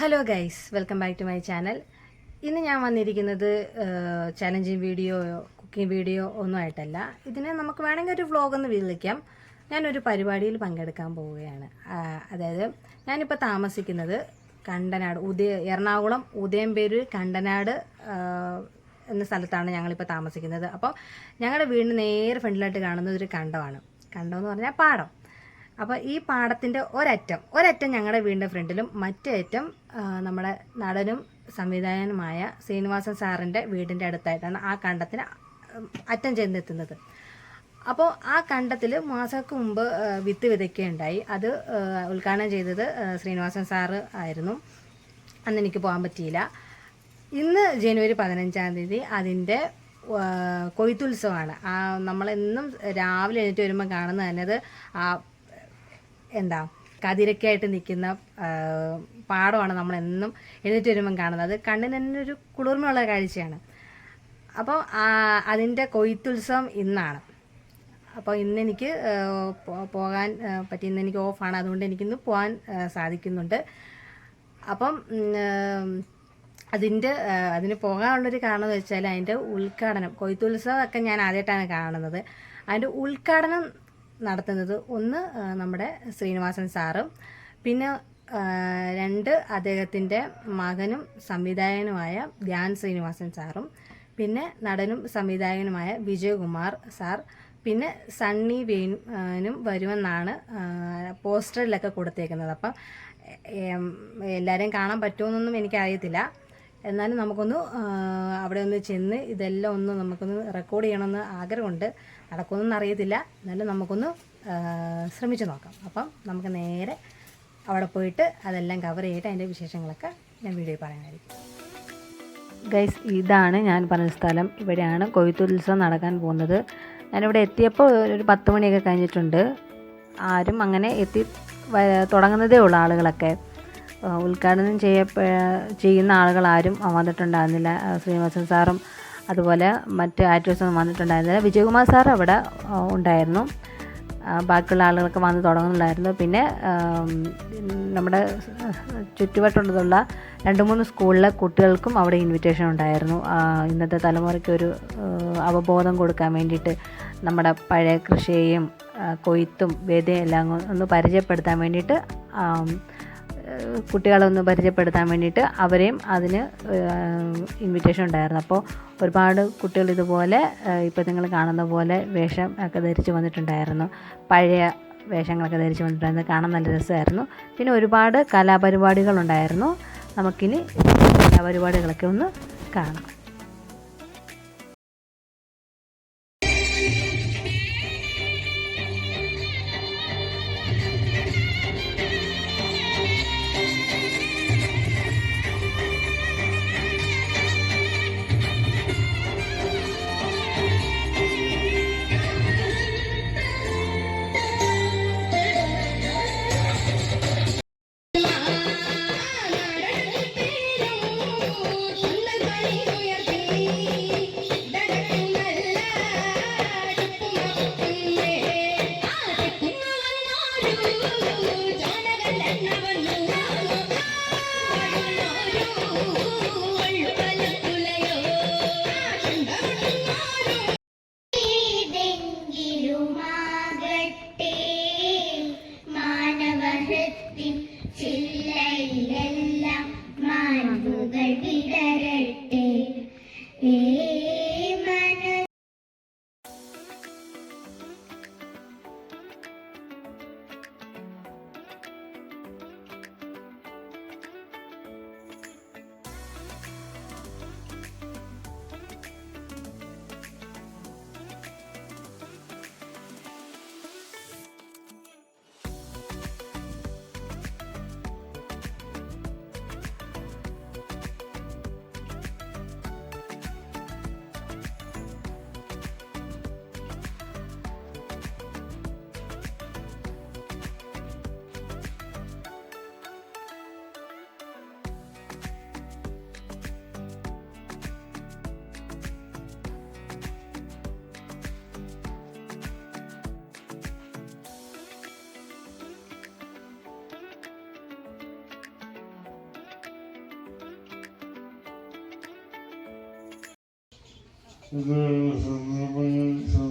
Hello guys welcome back to my channel ഇന്ന് ഞാൻ വന്നിരിക്കുന്നത് ചലഞ്ചിങ് വീഡിയോയോ കുക്കിംഗ് വീഡിയോ ഒന്നും ആയിട്ടല്ല. ഇതിനെ നമുക്ക് വേണമെങ്കിൽ ഒരു വ്ളോഗ് എന്ന് വിളിക്കാം. ഞാനൊരു പരിപാടിയിൽ പങ്കെടുക്കാൻ പോവുകയാണ്. അതായത് ഞാനിപ്പോൾ താമസിക്കുന്നത് കണ്ടനാട് ഉദയ എറണാകുളം ഉദയംപേരൂർ കണ്ടനാട് എന്ന സ്ഥലത്താണ് ഞങ്ങളിപ്പോൾ താമസിക്കുന്നത്. അപ്പോൾ ഞങ്ങളുടെ വീടിന് നേരെ ഫ്രണ്ടിലായിട്ട് കാണുന്നത് ഒരു കണ്ടമാണ്. കണ്ടം എന്ന് പറഞ്ഞാൽ പാടം. അപ്പോൾ ഈ പാടത്തിന്റെ ഒരറ്റം ഒരറ്റം ഞങ്ങളുടെ വീടിന്റെ ഫ്രണ്ടിലും മറ്റേ അറ്റം നമ്മുടെ നടനും സംവിധായകനുമായ ശ്രീനിവാസൻ സാറിന്റെ വീടിന്റെ അടുത്തായിട്ടാണ് ആ കണ്ടത്തിന് അറ്റം ചെന്നെത്തുന്നത്. അപ്പോൾ ആ കണ്ടത്തിൽ മാസങ്ങൾക്ക് മുമ്പ് വിത്ത് വിതയ്ക്കുകയുണ്ടായി. അത് ഉദ്ഘാടനം ചെയ്തത് ശ്രീനിവാസൻ സാറ് ആയിരുന്നു. അന്ന് എനിക്ക് പോകാൻ പറ്റിയില്ല. ഇന്ന് ജനുവരി പതിനഞ്ചാം തീയതി അതിന്റെ കൊയ്ത്തുത്സവമാണ്. ആ നമ്മളെന്നും രാവിലെ എഴുന്നേറ്റ് വരുമ്പോൾ കാണുന്നത് തന്നെ അത് ആ എന്താ കതിരക്കായിട്ട് നിൽക്കുന്ന പാടമാണ് നമ്മൾ എന്നും എഴുന്നേറ്റ് വരുമ്പം കാണുന്നത്. കണ്ണിന് തന്നെ ഒരു കുളിർമയുള്ള കാഴ്ചയാണ്. അപ്പോൾ അതിന്റെ കൊയ്ത്തുത്സവം ഇന്നാണ്. അപ്പോൾ ഇന്ന് എനിക്ക് പോകാൻ പറ്റി ഇന്ന് എനിക്ക് ഓഫാണ്. അതുകൊണ്ട് എനിക്കിന്ന് പോകാൻ സാധിക്കുന്നുണ്ട്. അപ്പം അതിന്റെ അതിന് പോകാനുള്ളൊരു കാരണം എന്ന് വെച്ചാൽ അതിന്റെ ഉദ്ഘാടനം കൊയ്ത്തുത്സവമൊക്കെ ഞാൻ ആദ്യമായിട്ടാണ് കാണുന്നത്. അതിന്റെ ഉദ്ഘാടനം നടത്തുന്നത്. ഒന്ന് നമ്മുടെ ശ്രീനിവാസൻ സാറും. പിന്നെ രണ്ട് അദ്ദേഹത്തിന്റെ മകനും സംവിധായകനുമായ ധ്യാൻ ശ്രീനിവാസൻ സാറും. പിന്നെ നടനും സംവിധായകനുമായ വിജയകുമാർ സാർ. പിന്നെ സണ്ണി വെയിനും വരുമെന്നാണ് പോസ്റ്ററിലൊക്കെ കൊടുത്തേക്കുന്നത്. അപ്പം എല്ലാവരെയും കാണാൻ പറ്റുമെന്നൊന്നും എനിക്കറിയത്തില്ല. എന്നാലും നമുക്കൊന്ന് അവിടെ ഒന്ന് ചെന്ന് ഇതെല്ലാം ഒന്ന് നമുക്കൊന്ന് റെക്കോർഡ് ചെയ്യണമെന്ന് ആഗ്രഹമുണ്ട്. നടക്കുമെന്നൊന്നും അറിയത്തില്ല. എന്നാലും നമുക്കൊന്ന് ശ്രമിച്ചു നോക്കാം. അപ്പം നമുക്ക് നേരെ അവിടെ പോയിട്ട് അതെല്ലാം കവർ ചെയ്തിട്ട് അതിന്റെ വിശേഷങ്ങളൊക്കെ ഞാൻ വീഡിയോയിൽ പറയാനായിരിക്കും ഗൈസ് ഇതാണ് ഞാൻ പറഞ്ഞ സ്ഥലം. ഇവിടെയാണ് കൊയ്ത്തുത്സവം നടക്കാൻ പോകുന്നത്. ഞാനിവിടെ എത്തിയപ്പോൾ ഒരു പത്ത് മണിയൊക്കെ കഴിഞ്ഞിട്ടുണ്ട്. ആരും അങ്ങനെ എത്തി തുടങ്ങുന്നതേ ഉള്ളൂ ആളുകളൊക്കെ. ഉദ്ഘാടനം ചെയ്യപ്പെ ചെയ്യുന്ന ആളുകൾ ആരും വന്നിട്ടുണ്ടായിരുന്നില്ല. ശ്രീനിവാസൻ സാറും അതുപോലെ മറ്റ് ആക്ടേഴ്സൊന്നും വന്നിട്ടുണ്ടായിരുന്നില്ല. വിജയകുമാർ സാർ അവിടെ ഉണ്ടായിരുന്നു. ബാക്കിയുള്ള ആളുകളൊക്കെ വന്ന് തുടങ്ങുന്നുണ്ടായിരുന്നു. പിന്നെ നമ്മുടെ ചുറ്റുവട്ടമുള്ള രണ്ട് മൂന്ന് സ്കൂളിലെ കുട്ടികൾക്കും അവിടെ ഇൻവിറ്റേഷൻ ഉണ്ടായിരുന്നു. ഇന്നത്തെ തലമുറയ്ക്ക് ഒരു അവബോധം കൊടുക്കാൻ വേണ്ടിയിട്ട് നമ്മുടെ പഴയ കൃഷിയെയും കൊയ്ത്തും വേദയും എല്ലാം ഒന്ന് പരിചയപ്പെടുത്താൻ വേണ്ടിയിട്ട് കുട്ടികളെ ഒന്ന് പരിചയപ്പെടുത്താൻ വേണ്ടിയിട്ട് അവരെയും അതിന് ഇൻവിറ്റേഷൻ ഉണ്ടായിരുന്നു. അപ്പോൾ ഒരുപാട് കുട്ടികൾ ഇതുപോലെ ഇപ്പോൾ നിങ്ങൾ കാണുന്ന പോലെ വേഷം ഒക്കെ ധരിച്ച് വന്നിട്ടുണ്ടായിരുന്നു. പഴയ വേഷങ്ങളൊക്കെ ധരിച്ച് വന്നിട്ടുണ്ടായിരുന്നു. കാണാൻ നല്ല രസമായിരുന്നു. പിന്നെ ഒരുപാട് കലാപരിപാടികളുണ്ടായിരുന്നു. നമുക്കിനി കലാപരിപാടികളൊക്കെ ഒന്ന് കാണാം. Thank you. Mm-hmm.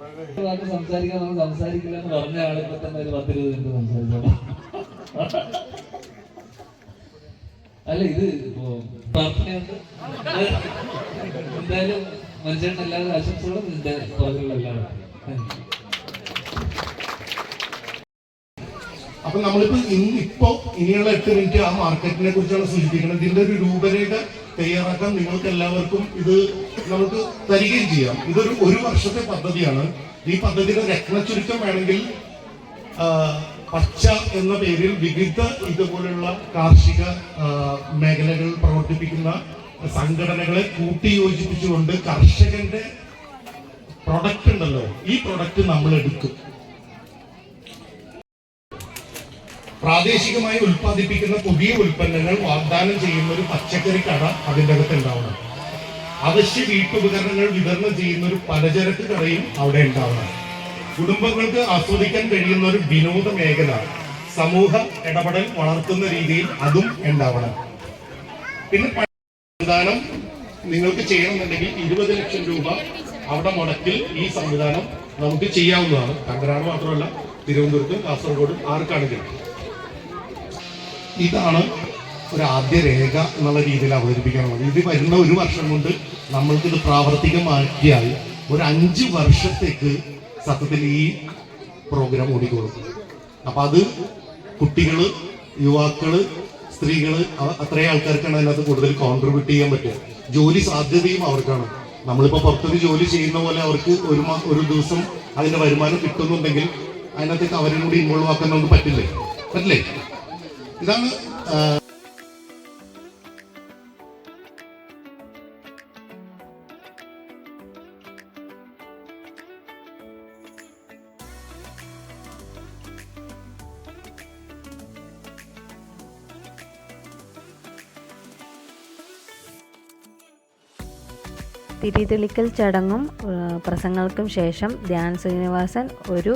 വാക്ക് സംസാരിക്കാൻ നമ്മൾ സംസാരിക്കില്ല എന്ന് പറഞ്ഞ ആളിപ്പോ തന്നെ ഒരു പത്തിരുപത് മിനിറ്റ് സംസാരിച്ചോളാം. അല്ല ഇത് ഇപ്പോ പ്രാർത്ഥനയുണ്ട്. എന്തായാലും മനുഷ്യരുടെ എല്ലാവരും ആശംസകളും നിന്റെ പുറകിലുള്ള എല്ലാവരും അപ്പൊ നമ്മളിപ്പോ ഇന്നിപ്പോ ഇനിയുള്ള എട്ട് മിനിറ്റ് ആ മാർക്കറ്റിനെ കുറിച്ചാണ് സൂചിപ്പിക്കുന്നത്. ഇതിന്റെ ഒരു രൂപരേഖ തയ്യാറാക്കാൻ നിങ്ങൾക്ക് എല്ലാവർക്കും ഇത് നമുക്ക് തരികയും ചെയ്യാം. ഇതൊരു ഒരു വർഷത്തെ പദ്ധതിയാണ്. ഈ പദ്ധതിയുടെ രത്നച്ചുരുക്കം വേണമെങ്കിൽ പച്ച എന്ന പേരിൽ വിവിധ ഇതുപോലുള്ള കാർഷിക മേഖലകൾ പ്രവർത്തിപ്പിക്കുന്ന സംഘടനകളെ കൂട്ടിയോജിപ്പിച്ചുകൊണ്ട് കർഷകന്റെ പ്രൊഡക്റ്റ് ഉണ്ടല്ലോ ഈ പ്രൊഡക്റ്റ് നമ്മൾ എടുക്കും പ്രാദേശികമായി ഉൽപ്പാദിപ്പിക്കുന്ന പുതിയ ഉൽപ്പന്നങ്ങൾ വാഗ്ദാനം ചെയ്യുന്ന ഒരു പച്ചക്കറി കട അതിന്റെ അകത്ത് ഉണ്ടാവണം. അവശ്യ വീട്ടുപകരണങ്ങൾ വിതരണം ചെയ്യുന്ന ഒരു പലചരക്ക് കടയും അവിടെ ഉണ്ടാവണം. കുടുംബങ്ങൾക്ക് ആസ്വദിക്കാൻ കഴിയുന്ന ഒരു വിനോദ മേഖല സമൂഹ ഇടപെടൽ വളർത്തുന്ന രീതിയിൽ അതും ഉണ്ടാവണം. പിന്നെ സംവിധാനം നിങ്ങൾക്ക് ചെയ്യണമെന്നുണ്ടെങ്കിൽ ഇരുപത് ലക്ഷം രൂപ അവിടെ മുടക്കിൽ ഈ സംവിധാനം നമുക്ക് ചെയ്യാവുന്നതാണ്. കങ്കരാട് മാത്രമല്ല തിരുവനന്തപുരത്തും കാസർഗോഡും ആർക്കാണെങ്കിലും. ഇതാണ് ഒരു ആദ്യ രേഖ എന്നുള്ള രീതിയിൽ അവതരിപ്പിക്കാനുള്ളത് ഇത് വരുന്ന ഒരു വർഷം കൊണ്ട് നമ്മൾക്ക് ഇത് പ്രാവർത്തികമാക്കിയാൽ ഒരു അഞ്ച് വർഷത്തേക്ക് സത്യത്തിൽ ഈ പ്രോഗ്രാം ഓടിക്കോളും. അപ്പം അത് കുട്ടികൾ യുവാക്കൾ സ്ത്രീകൾ അത്രയും ആൾക്കാർക്കാണ് അതിനകത്ത് കൂടുതൽ കോൺട്രിബ്യൂട്ട് ചെയ്യാൻ പറ്റുക. ജോലി സാധ്യതയും അവർക്കാണ്. നമ്മളിപ്പോൾ പുറത്തൊരു ജോലി ചെയ്യുന്ന പോലെ അവർക്ക് ഒരു ഒരു ദിവസം അതിന്റെ വരുമാനം കിട്ടുന്നുണ്ടെങ്കിൽ അതിനകത്തേക്ക് അവരും കൂടി ഇൻവോൾവ് ആക്കാൻ നമുക്ക് പറ്റില്ലേ? പറ്റില്ലേ? ഇതാണ് തിരിതെളിക്കൽ ചടങ്ങും പ്രസംഗങ്ങൾക്കും ശേഷം ധ്യാൻ ശ്രീനിവാസൻ ഒരു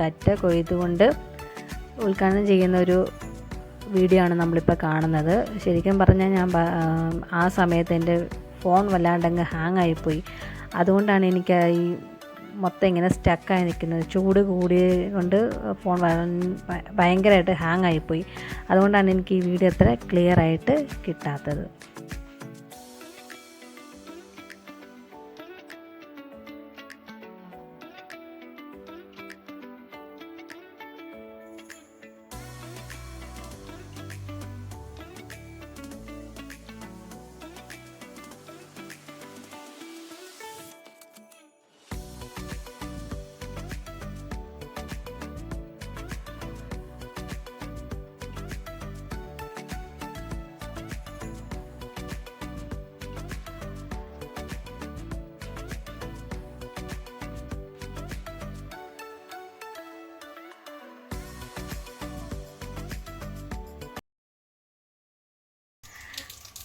കറ്റ കൊയ്തുകൊണ്ട് ഉദ്ഘാടനം ചെയ്യുന്ന ഒരു വീഡിയോ ആണ് നമ്മളിപ്പോൾ കാണുന്നത്. ശരിക്കും പറഞ്ഞാൽ ഞാൻ ആ, സമയത്ത് എന്റെ ഫോൺ വല്ലാണ്ടങ്ങ് ഹാങ് ആയിപ്പോയി. അതുകൊണ്ടാണ് എനിക്ക് ഈ മൊത്തം ഇങ്ങനെ സ്റ്റക്കായി നിൽക്കുന്നത്. ചൂട് കൂടിയ കൊണ്ട് ഫോൺ ഭയങ്കരമായിട്ട് ഹാങ് ആയിപ്പോയി. അതുകൊണ്ടാണ് എനിക്ക് ഈ വീഡിയോ അത്ര ക്ലിയർ ആയിട്ട് കിട്ടാത്തത്.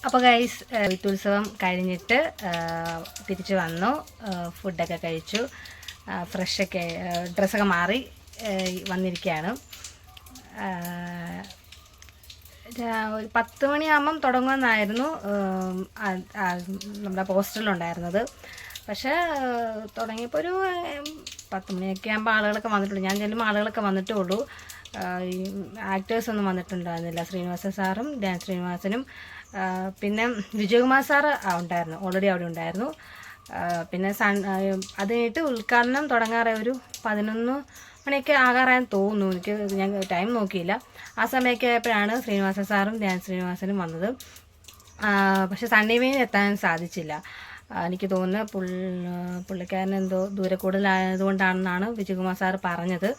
അപ്പോൾ ഗൈസ് ഉത്സവം കഴിഞ്ഞിട്ട് തിരിച്ചു വന്നു. ഫുഡൊക്കെ കഴിച്ചു. ഫ്രഷൊക്കെ ഡ്രസ്സൊക്കെ മാറി വന്നിരിക്കുകയാണ്. ഒരു പത്ത് മണിയാകുമ്പം തുടങ്ങുമെന്നായിരുന്നു നമ്മുടെ പോസ്റ്ററിലുണ്ടായിരുന്നത്. പക്ഷേ തുടങ്ങിയപ്പോൾ ഒരു പത്ത് മണിയൊക്കെ ആകുമ്പോൾ ആളുകളൊക്കെ വന്നിട്ടുള്ളൂ. ഞാൻ ചെല്ലുമ്പോൾ ആളുകളൊക്കെ വന്നിട്ടേ ഉള്ളൂ. ആക്ടേഴ്സ് ഒന്നും വന്നിട്ടുണ്ടായിരുന്നില്ല. ശ്രീനിവാസൻ സാറും ഡാൻ ശ്രീനിവാസനും പിന്നെ വിജയകുമാർ സാറ് ഉണ്ടായിരുന്നു. ഓൾറെഡി അവിടെ ഉണ്ടായിരുന്നു. പിന്നെ സൺ അത് കഴിഞ്ഞിട്ട് ഉദ്ഘാടനം തുടങ്ങാറെ ഒരു പതിനൊന്ന് മണിയൊക്കെ ആകാറായെന്ന് തോന്നുന്നു. എനിക്ക് ഞാൻ ടൈം നോക്കിയില്ല. ആ സമയമൊക്കെ ആയപ്പോഴാണ് ശ്രീനിവാസൻ സാറും ധ്യാൻ ശ്രീനിവാസനും വന്നത്. പക്ഷെ സണ്ണി മെയിൻ എത്താൻ സാധിച്ചില്ല. എനിക്ക് തോന്നുന്നു പുൾ പുള്ളിക്കാരൻ എന്തോ ദൂരെ കൂടുതലായതുകൊണ്ടാണെന്നാണ് വിജയകുമാർ സാർ പറഞ്ഞത്.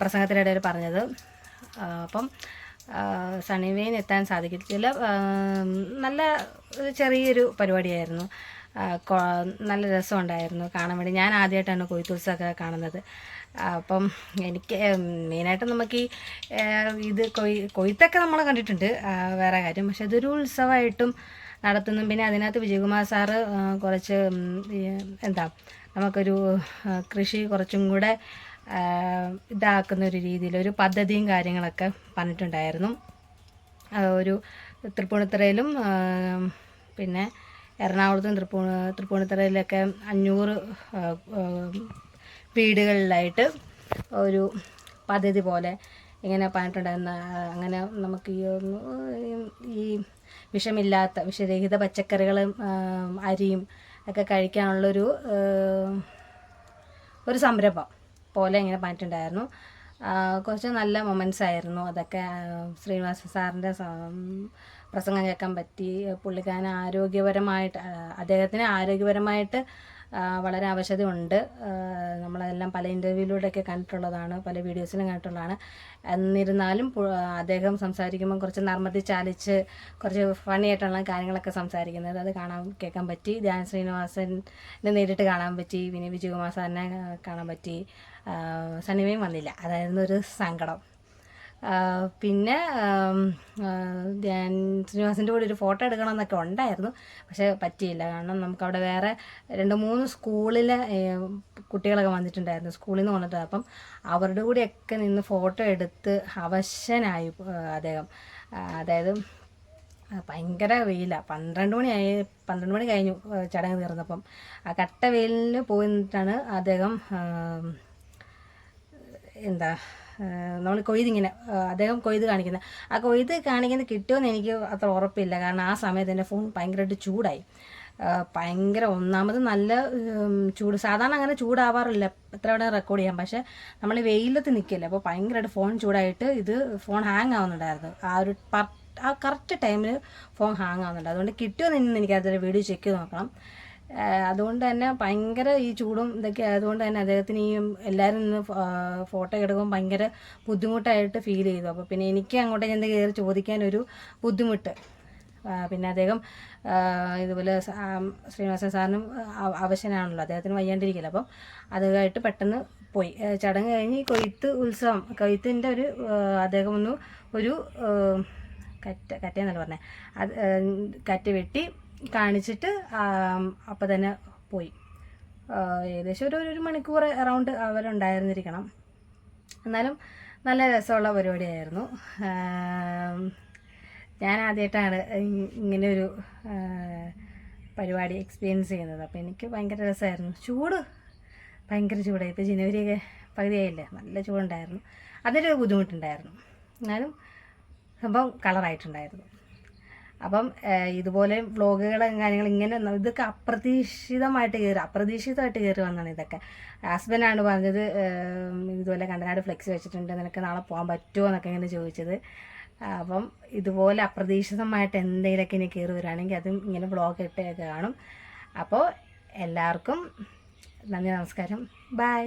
പ്രസംഗത്തിനിടയിൽ പറഞ്ഞത്. അപ്പം സണിവേൻ എത്താൻ സാധിക്കത്തില്ല. നല്ല ചെറിയൊരു പരിപാടിയായിരുന്നു. നല്ല രസമുണ്ടായിരുന്നു കാണാൻ വേണ്ടി. ഞാൻ ആദ്യമായിട്ടാണ് കൊയ്ത്തുത്സവമൊക്കെ കാണുന്നത്. അപ്പം എനിക്ക് മെയിനായിട്ട് നമുക്ക് ഈ ഇത് കൊയ് കൊയ്ത്തൊക്കെ നമ്മൾ കണ്ടിട്ടുണ്ട്. വേറെ കാര്യം. പക്ഷെ ഇതൊരു ഉത്സവമായിട്ടും നടത്തുന്നു. പിന്നെ അതിനകത്ത് വിജയകുമാർ സാറ് കുറച്ച് എന്താ നമുക്കൊരു കൃഷി കുറച്ചും കൂടെ ഇതാക്കുന്ന ഒരു രീതിയിൽ ഒരു പദ്ധതിയും കാര്യങ്ങളൊക്കെ പറഞ്ഞിട്ടുണ്ടായിരുന്നു. ഒരു തൃപ്പൂണിത്തറയിലും പിന്നെ എറണാകുളത്തും തൃപ്പൂ തൃപ്പൂണിത്തറയിലൊക്കെ അഞ്ഞൂറ് വീടുകളിലായിട്ട് ഒരു പദ്ധതി പോലെ ഇങ്ങനെ പറഞ്ഞിട്ടുണ്ടായിരുന്ന? അങ്ങനെ നമുക്ക് ഈ വിഷമില്ലാത്ത വിഷരഹിത പച്ചക്കറികളും അരിയും ഒക്കെ കഴിക്കാനുള്ളൊരു ഒരു സംരംഭം പോലെ ഇങ്ങനെ പറഞ്ഞിട്ടുണ്ടായിരുന്നു. കുറച്ച് നല്ല മൊമെന്റ്സ് ആയിരുന്നു അതൊക്കെ. ശ്രീനിവാസ സാറിന്റെ പ്രസംഗം കേൾക്കാൻ പറ്റി. പുള്ളിക്കാരൻ ആരോഗ്യപരമായിട്ട് അദ്ദേഹത്തിന് ആരോഗ്യപരമായിട്ട് വളരെ ആവശ്യതയുണ്ട്. നമ്മളതെല്ലാം പല ഇന്റർവ്യൂവിലൂടെയൊക്കെ കണ്ടിട്ടുള്ളതാണ് പല വീഡിയോസിലും കണ്ടിട്ടുള്ളതാണ്. എന്നിരുന്നാലും അദ്ദേഹം സംസാരിക്കുമ്പോൾ കുറച്ച് നർമ്മതി ചാലിച്ച് കുറച്ച് ഫണി ആയിട്ടുള്ള കാര്യങ്ങളൊക്കെ സംസാരിക്കുന്നത് അത് കാണാൻ കേൾക്കാൻ പറ്റി. ധ്യാൻ ശ്രീനിവാസനെ നേരിട്ട് കാണാൻ പറ്റി പിന്നെ വിജയകുമാർ സാറിനെ കാണാൻ പറ്റി. സണ്ണിമയും വന്നില്ല. അതായിരുന്നു ഒരു സങ്കടം. പിന്നെ ഞാൻ ശ്രീനിവാസിന്റെ കൂടെ ഒരു ഫോട്ടോ എടുക്കണമെന്നൊക്കെ ഉണ്ടായിരുന്നു. പക്ഷേ പറ്റിയില്ല. കാരണം നമുക്കവിടെ വേറെ രണ്ട് മൂന്ന് സ്കൂളിലെ കുട്ടികളൊക്കെ വന്നിട്ടുണ്ടായിരുന്നു സ്കൂളിൽ നിന്ന് വന്നിട്ട്. അപ്പം അവരുടെ കൂടെയൊക്കെ നിന്ന് ഫോട്ടോ എടുത്ത് അവശനായി അദ്ദേഹം. അതായത് ഭയങ്കര വെയിലാണ് പന്ത്രണ്ട് മണിയായി പന്ത്രണ്ട് മണി കഴിഞ്ഞു ചടങ്ങ് തീർന്നപ്പം. ആ കട്ട വെയിലിന് പോയി നിന്നിട്ടാണ് അദ്ദേഹം എന്താ നമ്മൾ കൊയ്തിങ്ങനെ അദ്ദേഹം കൊയ്ത് കാണിക്കുന്നത് ആ കൊയ്ത് കാണിക്കുന്നത് കിട്ടുമെന്ന് എനിക്ക് അത്ര ഉറപ്പില്ല. കാരണം ആ സമയത്ത് എന്റെ ഫോൺ ഭയങ്കരമായിട്ട് ചൂടായി. ഭയങ്കര ഒന്നാമത് നല്ല ചൂട്. സാധാരണ അങ്ങനെ ചൂടാവാറില്ല. എത്ര വേണേൽ റെക്കോർഡ് ചെയ്യാം. പക്ഷേ നമ്മൾ വെയിലത്ത് നിൽക്കില്ല അപ്പോൾ ഭയങ്കരമായിട്ട് ഫോൺ ചൂടായിട്ട് ഇത് ഫോൺ ഹാങ് ആവുന്നുണ്ടായിരുന്നു. ആ ഒരു ആ കറക്റ്റ് ടൈമിൽ ഫോൺ ഹാങ് ആവുന്നുണ്ട്. അതുകൊണ്ട് കിട്ടുമെന്ന് എനിക്കതൊരു വീഡിയോ ചെക്ക് ചെയ്ത് നോക്കണം. അതുകൊണ്ട് തന്നെ ഭയങ്കര ഈ ചൂടും ഇതൊക്കെ ആയതുകൊണ്ട് തന്നെ അദ്ദേഹത്തിന് ഈ എല്ലാവരും നിന്ന് ഫോട്ടോ എടുക്കുമ്പോൾ ഭയങ്കര ബുദ്ധിമുട്ടായിട്ട് ഫീൽ ചെയ്തു. അപ്പോൾ പിന്നെ എനിക്ക് അങ്ങോട്ടേക്ക് എന്ത് കയറി ചോദിക്കാനൊരു ബുദ്ധിമുട്ട്. പിന്നെ അദ്ദേഹം ഇതുപോലെ ശ്രീനിവാസൻ സാറിനും അവശനാണല്ലോ അദ്ദേഹത്തിന് വയ്യാണ്ടിരിക്കില്ല. അപ്പം അതുമായിട്ട് പെട്ടെന്ന് പോയി. ചടങ്ങ് കഴിഞ്ഞ് കൊയ്ത്ത് ഉത്സവം കൊയ്ത്തിന്റെ ഒരു അദ്ദേഹം ഒന്ന് ഒരു കറ്റ കറ്റയെന്നല്ല പറഞ്ഞത് അത് കറ്റ വെട്ടി കാണിച്ചിട്ട് അപ്പം തന്നെ പോയി. ഏകദേശം ഒരു ഒരു മണിക്കൂർ അറൗണ്ട് അവരുണ്ടായിരുന്നിരിക്കണം. എന്നാലും നല്ല രസമുള്ള പരിപാടിയായിരുന്നു. ഞാൻ ആദ്യമായിട്ടാണ് ഇങ്ങനെ ഒരു പരിപാടി എക്സ്പീരിയൻസ് ചെയ്യുന്നത്. അപ്പോൾ എനിക്ക് ഭയങ്കര രസമായിരുന്നു. ചൂട് ഭയങ്കര ചൂടായി. ഇപ്പോൾ ജനുവരിയൊക്കെ പകുതിയായില്ലേ നല്ല ചൂടുണ്ടായിരുന്നു. അതിന്റെ ബുദ്ധിമുട്ടുണ്ടായിരുന്നു. എന്നാലും സംഭവം കളറായിട്ടുണ്ടായിരുന്നു അപ്പം ഇതുപോലെ വ്ളോഗുകളും കാര്യങ്ങൾ ഇങ്ങനെ ഇതൊക്കെ അപ്രതീക്ഷിതമായിട്ട് കയറി അപ്രതീക്ഷിതമായിട്ട് കയറി വന്നാണ് ഇതൊക്കെ. ഹസ്ബൻഡാണ് പറഞ്ഞത് ഇതുപോലെ കണ്ടനാട് ഫ്ലെക്സ് വെച്ചിട്ടുണ്ട് നിനക്ക് നാളെ പോകാൻ പറ്റുമോ എന്നൊക്കെ ഇങ്ങനെ ചോദിച്ചത്. അപ്പം ഇതുപോലെ അപ്രതീക്ഷിതമായിട്ട് എന്തെങ്കിലുമൊക്കെ ഇനി കയറി വരികയാണെങ്കിൽ അതും ഇങ്ങനെ വ്ളോഗ് ഇട്ടൊക്കെ കാണും. അപ്പോൾ എല്ലാവർക്കും നന്ദി നമസ്കാരം. ബൈ